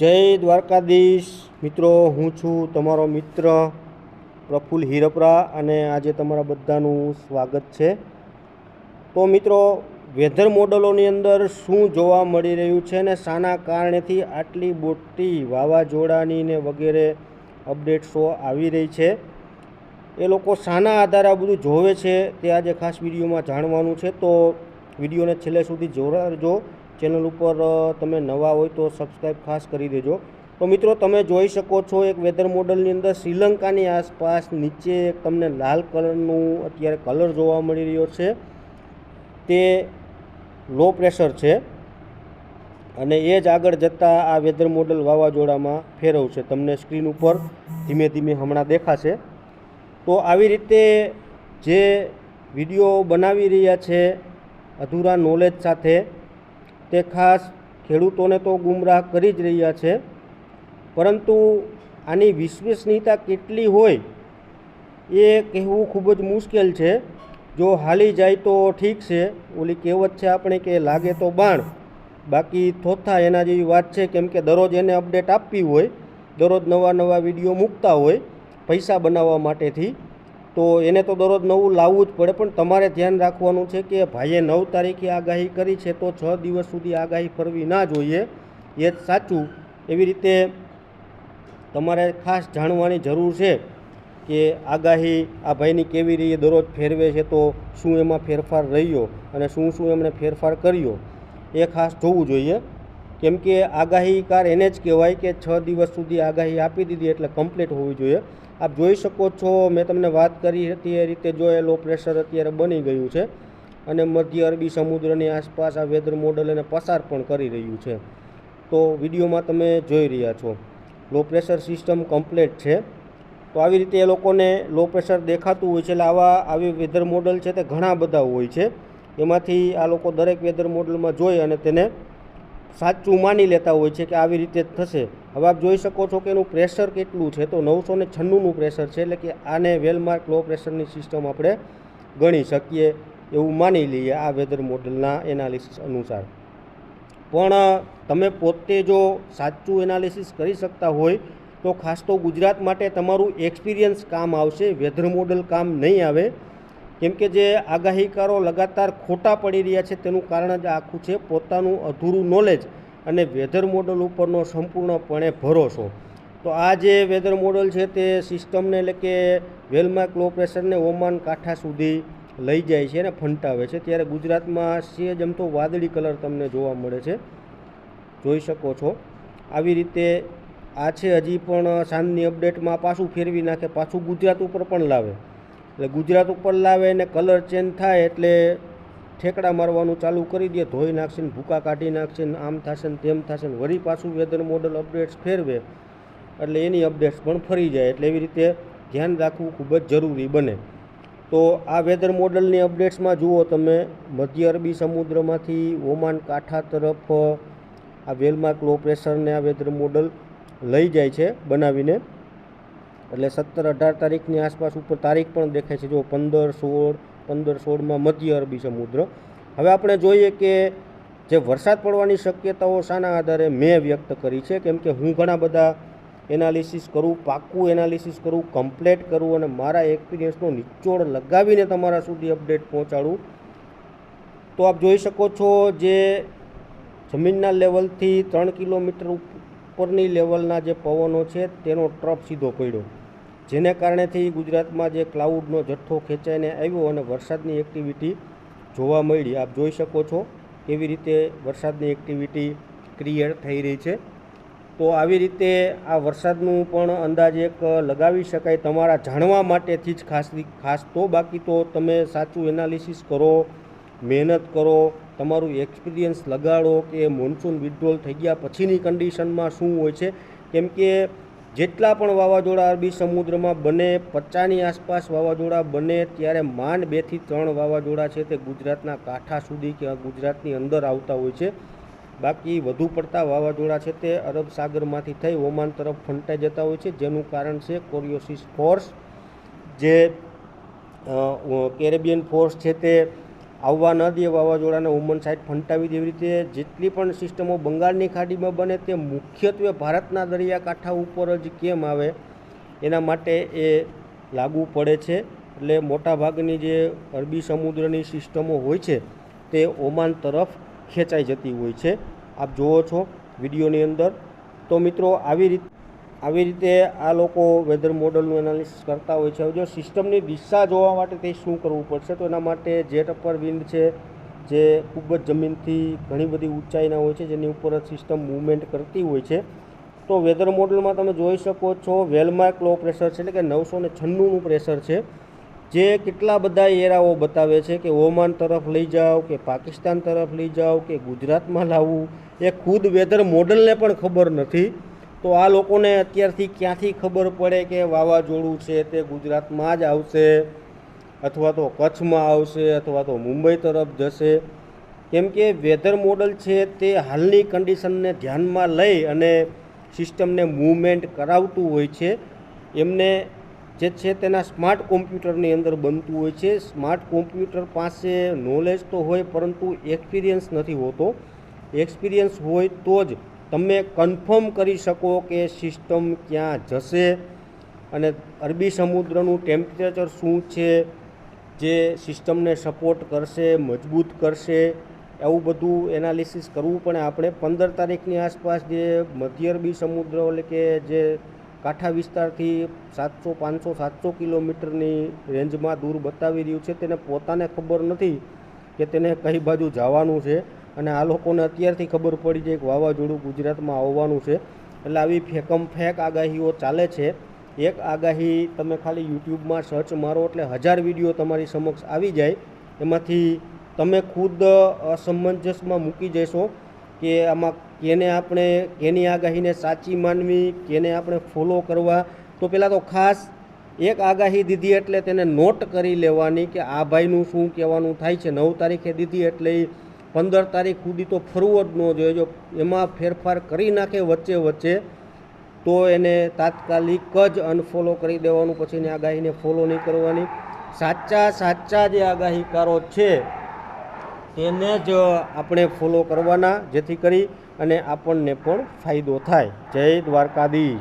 જય દ્વારકાધીશ. મિત્રો, હું છું તમારો મિત્ર પ્રફુલ્લ હિરપરા અને આજે તમારા બધાનું સ્વાગત છે. તો મિત્રો, વેધર મોડલોની અંદર શું જોવા મળી રહ્યું છે ને શાના કારણેથી આટલી મોટી વાવાઝોડાની ને વગેરે અપડેટ્સો આવી રહી છે? એ લોકો શાના આધારે આ બધું જોવે છે તે આજે ખાસ વિડીયોમાં જાણવાનું છે. તો વિડીયોને છેલ્લે સુધી જોડાજો ચેનલ ઉપર તમે નવા હોય તો સબસ્ક્રાઈબ ખાસ કરી દેજો. તો મિત્રો, તમે જોઈ શકો છો એક વેધર મોડલની અંદર શ્રીલંકાની આસપાસ નીચે તમને લાલ કલરનું અત્યારે કલર જોવા મળી રહ્યો છે. તે લો પ્રેશર છે અને એ જ આગળ જતાં આ વેધર મોડલ વાવાઝોડામાં ફેરવશે તમને સ્ક્રીન ઉપર ધીમે ધીમે હમણાં દેખાશે. તો આવી રીતે જે વીડિયો બનાવી રહ્યા છે અધૂરા નોલેજ સાથે તે ખાસ ખેડૂતોને તો ગુમરાહ કરી જ રહ્યા છે. પરંતુ આની વિશ્વસનીયતા કેટલી હોય એ કહેવું ખૂબ જ મુશ્કેલ છે. જો હાલી જાય તો ઠીક છે. ઓલી કહેવત છે આપણે કે લાગે તો બાણ. બાકી થોથા એના જેવી વાત છે કેમ કે દરરોજ એને અપડેટ આપવી હોય. દરરોજ નવા નવા વીડિયો મૂકતા હોય. પૈસા બનાવવા માટેથી. તો એને તો દરરોજ નવું લાવવું જ પડે, પણ તમારે ધ્યાન રાખવાનું છે કે ભાઈએ નવ તારીખે આગાહી કરી છે તો છ દિવસ સુધી આગાહી ફરવી ના જોઈએ. એ જ સાચું. એવી રીતે તમારે ખાસ જાણવાની જરૂર છે કે આગાહી આ ભાઈની કેવી રીતે દરરોજ ફેરવે છે તો શું એમાં ફેરફાર રહ્યો અને શું શું એમણે ફેરફાર કર્યો. એ ખાસ જોવું જોઈએ. કેમ કે આગાહીકાર એને જ કહેવાય કે છ દિવસ સુધી આગાહી આપી દીધી એટલે કમ્પ્લીટ હોવી જોઈએ. આપ જોઈ શકો છો, મેં તમને વાત કરી હતી એ રીતે જો એ લો પ્રેશર અત્યારે બની ગયું છે અને મધ્ય અરબી સમુદ્રની આસપાસ આ વેધર મોડલ એને પસાર પણ કરી રહ્યું છે. તો વિડીયોમાં તમે જોઈ રહ્યા છો, લો પ્રેશર સિસ્ટમ કમ્પ્લેટ છે. તો આવી રીતે એ લોકોને લો પ્રેશર દેખાતું હોય છે, એટલે આવા આવી વેધર મોડલ છે તે ઘણા બધા હોય છે. એમાંથી આ લોકો દરેક વેધર મોડલમાં જોઈ અને તેને સાચું માની લેતા હોય છે કે આવી રીતે થશે. હવે આપ જોઈ શકો છો કે એનું પ્રેશર કેટલું છે. તો નવસો ને છન્નુંનું પ્રેશર છે. એટલે કે આને વેલમાર્ક લો પ્રેશરની સિસ્ટમ આપણે ગણી શકીએ એવું માની લઈએ આ વેધર મોડલના એનાલિસિસ અનુસાર. પણ તમે પોતે જો સાચું એનાલિસિસ કરી શકતા હોય, તો ખાસ તો ગુજરાત માટે તમારું એક્સપિરિયન્સ કામ આવશે. વેધર મોડલ કામ નહીં આવે. કેમ કે જે આગાહીકારો લગાતાર ખોટા પડી રહ્યા છે તેનું કારણ જ આખું છે પોતાનું અધૂરું નોલેજ અને વેધર મોડલ ઉપરનો સંપૂર્ણપણે ભરોસો. તો આ જે વેધર મોડલ છે તે સિસ્ટમને એટલે કે વેલમાર્ક લો પ્રેશરને ઓમાન કાંઠા સુધી લઈ જાય છે અને ફંટાવે છે. ત્યારે ગુજરાતમાં સેજ આમ તો વાદળી કલર તમને જોવા મળે છે. જોઈ શકો છો. આવી રીતે આ છે, હજી પણ સાંજની અપડેટમાં પાછું ફેરવી નાખે, પાછું ગુજરાત ઉપર પણ લાવે. એટલે ગુજરાત ઉપર લાવે અને કલર ચેન્જ થાય એટલે ઠેકડા મારવાનું ચાલુ કરી દે, ધોઈ નાખશે ને ભૂકા કાઢી નાખશે ને આમ થશે ને તેમ થશે ને વળી પાછું વેધર મોડલ અપડેટ્સ ફેરવે. એટલે એની અપડેટ્સ પણ ફરી જાય, એટલે એવી રીતે ધ્યાન રાખવું ખૂબ જ જરૂરી બને. તો આ વેધર મોડલની અપડેટ્સમાં જુઓ તમે, મધ્ય અરબી સમુદ્રમાંથી ઓમાન કાંઠા તરફ, આ વેલમાર્ક લો પ્રેશરને આ વેધર મોડલ લઈ જાય છે બનાવીને. એટલે સત્તર અઢાર તારીખની આસપાસ ઉપર તારીખ પણ દેખાય છે. જો પંદર સોળ, પંદર સોળમાં મધ્ય અરબી સમુદ્ર. હવે આપણે જોઈએ કે જે વરસાદ પડવાની શક્યતાઓ શાના આધારે મેં વ્યક્ત કરી છે. કેમ કે હું ઘણા બધા એનાલિસિસ કરું પાક્કું એનાલિસિસ કરું, કમ્પ્લેટ કરું અને મારા એક્સપિરિયન્સનો નિચોડ લગાવીને તમારા સુધી અપડેટ પહોંચાડું. તો આપ જોઈ શકો છો જે જમીનના લેવલથી ત્રણ કિલોમીટર ઉપરની લેવલના જે પવનો છે તેનો ટ્રપ સીધો પડ્યો. જેને કારણેથી ગુજરાતમાં જે ક્લાઉડનો જથ્થો ખેંચાઈને આવ્યો અને વરસાદની એક્ટિવિટી જોવા મળી, આપ જોઈ શકો છો કેવી રીતે વરસાદની એક્ટિવિટી ક્રિએટ થઈ રહી છે. તો આવી રીતે આ વરસાદનું પણ અંદાજ એક લગાવી શકાય તમારા જાણવા માટેથી જ ખાસ ખાસ તો બાકી તો તમે સાચું એનાલિસિસ કરો, મહેનત કરો, તમારું એક્સપિરિયન્સ લગાડો કે મોન્સૂન વિડ્રોલ થઈ ગયા પછીની કન્ડિશનમાં શું હોય છે. કેમ કે જેટલા પણ વાવાઝોડા અરબી સમુદ્રમાં બને, પચાની આસપાસ વાવાઝોડા બને, ત્યારે માંડ બેથી ત્રણ વાવાઝોડા છે તે ગુજરાતના કાંઠા સુધી કે ગુજરાતની અંદર આવતા હોય છે. બાકી વધુ પડતા વાવાઝોડા છે તે અરબ સાગરમાંથી થઈ ઓમાન તરફ ફંટાઈ જતા હોય છે. જેનું કારણ છે કોરિયોસિસ ફોર્સ, જે કેરેબિયન ફોર્સ છે તે આવવા ન દે વાવાઝોડાને ઓમન સાઈડ ફંટાવી દે એવી રીતે જેટલી પણ સિસ્ટમો બંગાળની ખાડીમાં બને તે મુખ્યત્વે ભારતના દરિયાકાંઠા ઉપર જ કેમ આવે એના માટે એ લાગુ પડે છે. એટલે મોટાભાગની જે અરબી સમુદ્રની સિસ્ટમો હોય છે તે ઓમાન તરફ ખેંચાઈ જતી હોય છે. આપ જુઓ છો વિડીયોની અંદર. તો મિત્રો, આવી રીત આવી રીતે આ લોકો વેધર મોડલનું એનાલિસિસ કરતા હોય છે. હવે જો સિસ્ટમની દિશા જોવા માટે તે શું કરવું પડશે, તો એના માટે જેટ અપર વિન્ડ છે, જે ખૂબ જ જમીનથી ઘણી બધી ઊંચાઈના હોય છે, જેની ઉપર જ સિસ્ટમ મૂવમેન્ટ કરતી હોય છે. તો વેધર મોડલમાં તમે જોઈ શકો છો વેલમાર્ક લો પ્રેશર છે, એટલે કે નવસો ને છન્નુંનું પ્રેશર છે, જે કેટલા બધા એરાઓ બતાવે છે કે ઓમાન તરફ લઈ જાઓ, કે પાકિસ્તાન તરફ લઈ જાઓ, કે ગુજરાતમાં લાવવું. એ ખુદ વેધર મોડલને પણ ખબર નથી. તો આ લોકોને અત્યારથી ક્યાંથી ખબર પડે કે વાવાઝોડું છે તે ગુજરાતમાં જ આવશે અથવા તો કચ્છમાં આવશે અથવા તો મુંબઈ તરફ જશે? કેમ કે વેધર મોડલ છે તે હાલની કન્ડિશનને ધ્યાનમાં લઈ અને સિસ્ટમને મૂવમેન્ટ કરાવતું હોય છે. એમને જે છે તેના સ્માર્ટ કોમ્પ્યુટરની અંદર બનતું હોય છે. સ્માર્ટ કોમ્પ્યુટર પાસે નોલેજ તો હોય પરંતુ એક્સપિરિયન્સ નથી હોતો. એક્સપિરિયન્સ હોય તો જ તમે કન્ફર્મ કરી શકો કે સિસ્ટમ ક્યાં જશે અને અરબી સમુદ્રનું ટેમ્પરેચર શું છે, જે સિસ્ટમને સપોર્ટ કરશે, મજબૂત કરશે, એવું બધું એનાલિસિસ કરવું પણ આપણે પંદર તારીખની આસપાસ જે મધ્ય અરબી સમુદ્ર એટલે કે જે કાંઠા વિસ્તારથી સાતસો, પાંચસો, સાતસો કિલોમીટરની રેન્જમાં દૂર બતાવી રહ્યું છે, તેને પોતાને ખબર નથી કે તેને કઈ બાજુ જવાનું છે. અને આ લોકોને અત્યારથી ખબર પડી જાય કે વાવાઝોડું ગુજરાતમાં આવવાનું છે. એટલે આવી ફેકમ ફેક આગાહીઓ ચાલે છે. એક આગાહી તમે ખાલી યુટ્યુબમાં સર્ચ મારો એટલે હજાર વીડિયો તમારી સમક્ષ આવી જાય. એમાંથી તમે ખુદ અસમંજસમાં મૂકી જશો કે આમાં કેને આપણે કેની આગાહીને સાચી માનવી, કેને આપણે ફોલો કરવા. તો પહેલાં તો ખાસ એક આગાહી દીધી એટલે તેને નોટ કરી લેવાની કે આ ભાઈનું શું કહેવાનું થાય છે. નવ તારીખે દીધી એટલે પંદર તારીખ સુધી તો ફરવો જ ન જોઈએ. જો એમાં ફેરફાર કરી નાખે વચ્ચે વચ્ચે, તો એને તાત્કાલિક જ અનફોલો કરી દેવાનું. પછી એની આગાહીને ફોલો નહીં કરવાની. સાચા સાચા જે આગાહીકારો છે, તેને જ આપણે ફોલો કરવાના, જેથી કરી અને આપણને પણ ફાયદો થાય. જય દ્વારકાધીશ.